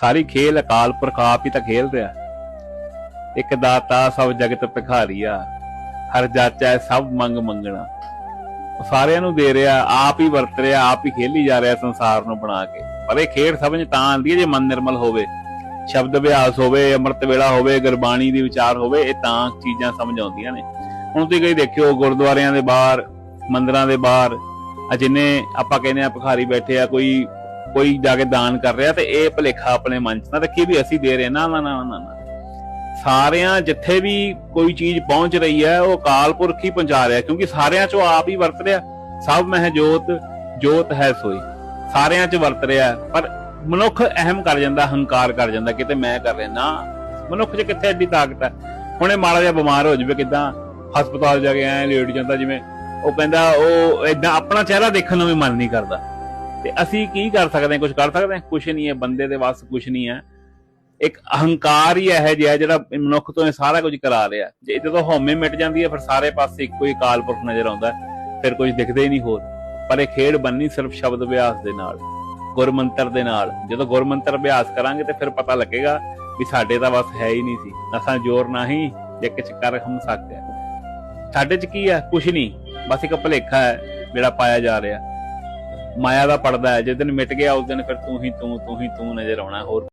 ਸਾਰੀ ਖੇਲ ਅਕਾਲ ਪੁਰਖ ਆਪ ਹੀ ਤਾਂ ਖੇਲ ਰਿਹਾ। ਇੱਕ ਦਾਤਾ ਸਭ ਜਗਤ ਭਿਖਾਰੀਆ, ਹਰ ਜਾਚੈ ਸਭ ਮੰਗ ਮੰਗਣਾ। ਸਾਰਿਆਂ ਨੂੰ ਦੇ ਰਿਹਾ, ਆਪ ਹੀ ਵਰਤ ਰਿਹਾ, ਆਪ ਹੀ ਖੇਲੀ ਜਾ ਰਿਹਾ ਸੰਸਾਰ ਨੂੰ ਬਣਾ ਕੇ। ਪਰ ਇਹ ਖੇਡ ਸਮਝ ਤਾਂ ਆਉਂਦੀ ਹੈ ਜੇ ਮਨ ਨਿਰਮਲ ਹੋਵੇ। ਸ਼ਬਦ ਅਭਿਆਸ ਹੋਵੇ, ਅੰਮ੍ਰਿਤ ਵੇਲਾ ਹੋਵੇ, ਗੁਰਬਾਣੀ ਦੀ ਵਿਚਾਰ ਹੋਵੇ, ਇਹ ਤਾਂ ਚੀਜ਼ਾਂ ਸਮਝ ਆਉਂਦੀਆਂ ਨੇ। ਹੁਣ ਤੁਸੀਂ ਕਈ ਦੇਖਿਓ, ਗੁਰਦੁਆਰਿਆਂ ਦੇ ਬਾਹਰ, ਮੰਦਿਰਾਂ ਦੇ ਬਾਹਰ ਜਿੰਨੇ ਆਪਾਂ ਕਹਿੰਦੇ ਆ ਭਿਖਾਰੀ ਬੈਠੇ ਆ, ਕੋਈ ਕੋਈ ਜਾ ਕੇ ਦਾਨ ਕਰ ਰਿਹਾ ਤੇ ਇਹ ਭਲੇਖਾ ਆਪਣੇ ਮਨ 'ਚ ਨਾ ਰੱਖੀ ਵੀ ਅਸੀਂ ਦੇ ਰਹੇ ਨਾ ਨਾ ਨਾ ਨਾ ਸਾਰਿਆਂ ਜਿੱਥੇ ਵੀ ਕੋਈ ਚੀਜ਼ ਪਹੁੰਚ ਰਹੀ ਹੈ, ਉਹ ਅਕਾਲ ਪੁਰਖ ਹੀ ਪਹੁੰਚਾ ਰਿਹਾ, ਕਿਉਂਕਿ ਸਾਰਿਆਂ 'ਚੋਂ ਆਪ ਹੀ ਵਰਤ ਰਿਹਾ। ਸਭ ਮਹਿ ਜੋਤ ਜੋਤ ਹੈ ਸੋਈ। ਸਾਰਿਆਂ 'ਚ ਵਰਤ ਰਿਹਾ, ਪਰ ਮਨੁੱਖ ਅਹਿਮ ਕਰ ਜਾਂਦਾ, ਹੰਕਾਰ ਕਰ ਜਾਂਦਾ, ਕਿਤੇ ਮੈਂ ਕਰ ਰਿਹਾ, ਨਾ। ਮਨੁੱਖ 'ਚ ਕਿੱਥੇ ਐਡੀ ਤਾਕਤ ਹੈ? ਹੁਣ ਇਹ ਮਾੜਾ ਜਿਹਾ ਬਿਮਾਰ ਹੋ ਜਾਵੇ, ਕਿਦਾਂ ਹਸਪਤਾਲ ਜਾ ਕੇ ਐ ਲੇਟ ਜਾਂਦਾ, ਜਿਵੇਂ ਉਹ ਕਹਿੰਦਾ, ਉਹ ਇਦਾਂ ਆਪਣਾ ਚਿਹਰਾ ਦੇਖਣ ਨੂੰ ਵੀ ਮਨ ਨਹੀਂ ਕਰਦਾ। ਤੇ ਅਸੀਂ ਕੀ ਕਰ ਸਕਦੇ ਹਾਂ? ਕੁਝ ਕਰ ਸਕਦੇ ਹਾਂ? ਕੁਝ ਨਹੀਂ ਹੈ। ਬੰਦੇ ਦੇ ਵਾਸਤੇ ਕੁਝ ਨਹੀਂ ਹੈ। ਇੱਕ ਅਹੰਕਾਰ ਹੀ ਇਹ ਜਿਹਾ ਜਿਹੜਾ ਮਨੁੱਖ ਤੋਂ ਇਹ ਸਾਰਾ ਕੁਝ ਕਰਾ ਰਿਹਾ ਜੇ ਜਦੋਂ ਹਉਮੈ ਮਿਟ ਜਾਂਦੀ ਹੈ, ਫਿਰ ਸਾਰੇ ਪਾਸੇ ਇੱਕੋ ਹੀ ਅਕਾਲ ਪੁਰਖ ਨਜ਼ਰ ਆਉਂਦਾ ਫਿਰ ਕੁਝ ਦਿਖਦਾ ਹੀ ਨਹੀਂ ਹੋਰ। ਪਰ ਇਹ ਖੇਡ ਬੰਨੀ ਸਿਰਫ ਸ਼ਬਦ ਅਭਿਆਸ ਦੇ ਨਾਲ, ਗੁਰਮੰਤਰ ਦੇ ਨਾਲ। ਜਦੋਂ ਗੁਰਮੰਤਰ ਅਭਿਆਸ ਕਰਾਂਗੇ ਤੇ ਫਿਰ ਪਤਾ ਲੱਗੇਗਾ ਵੀ ਸਾਡੇ ਤਾਂ ਬਸ ਹੈ ਹੀ ਨਹੀਂ ਸੀ। ਅਸਾਂ ਜ਼ੋਰ ਨਹੀਂ ਜੇ ਕਿਛ ਕਰ ਹਮ ਸਕਿਆ ਸਾਡੇ ਚ ਕੀ ਹੈ? ਕੁਝ ਨਹੀਂ। ਬਸ ਇੱਕ ਭਲੇਖਾ ਹੈ ਜਿਹੜਾ ਪਾਇਆ ਜਾ ਰਿਹਾ। ਮਾਇਆ ਦਾ ਪੜਦਾ ਹੈ। ਜਿਸ ਦਿਨ ਮਿਟ ਗਿਆ, ਉਸ ਦਿਨ ਫਿਰ ਤੂੰ ਹੀ ਤੂੰ ਤੂੰ ਹੀ ਤੂੰ ਨਜ਼ਰ ਆਉਣਾ, ਹੋਰ